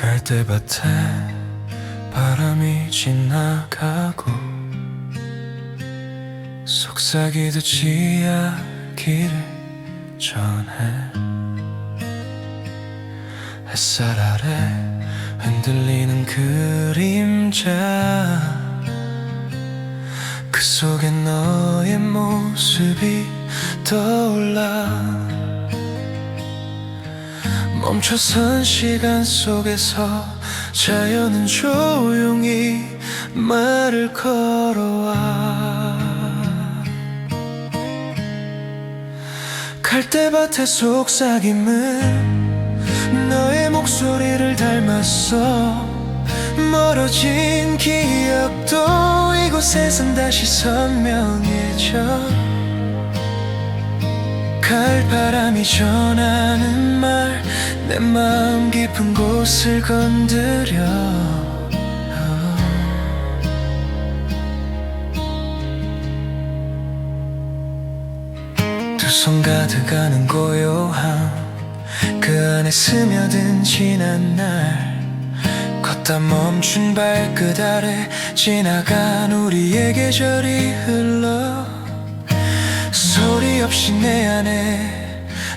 갈대밭에 바람이 지나가고 속삭이듯 이야기를 전해 햇살 아래 흔들리는 그림자 그 속에 너의 모습이 떠올라 멈춰선 시간 속에서 자연은 조용히 말을 걸어와. 갈대밭의 속삭임은 너의 목소리를 닮았어. 멀어진 기억도 이곳에선 다시 선명해져. 갈바람이 전하는 말 내 마음 깊은 곳을 건드려. 두 손 가득하는 고요함 그 안에 스며든 지난 날. 걷다 멈춘 발끝 아래 지나간 우리의 계절이 흘러. 소리 없이 내 안에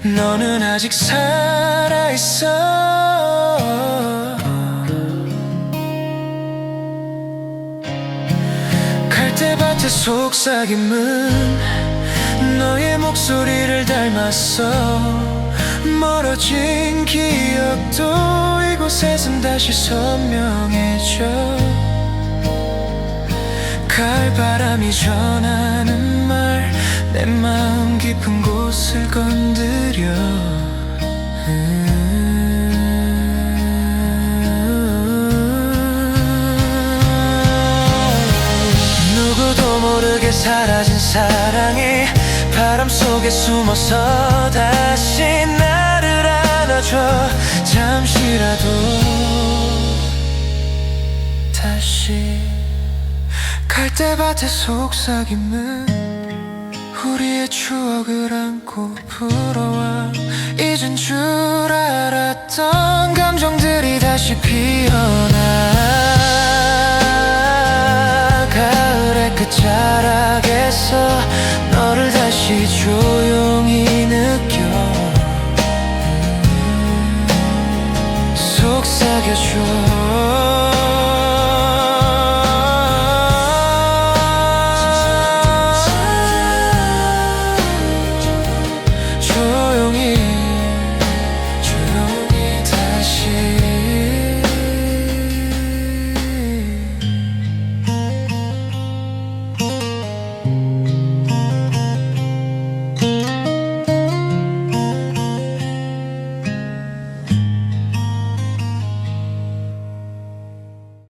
너는 아직 살아있어. 갈대밭의 속삭임은 너의 목소리를 닮았어. 멀어진 기억도 이곳에선 다시 선명해져. 갈바람이 전하는 말 내 마음 깊은 곳을 건드 려 음. 누구도 모르게 사라진 사랑이 바람 속에 숨어서 다시 나를 안아줘 잠시라도 다시 갈대밭의 속삭임은 우리의 추억을 안고 잊은 줄 알았던 감정들이 다시 피어나. 가을의 끝자락에서 그 너를 다시 조용히 느껴. 속삭여줘.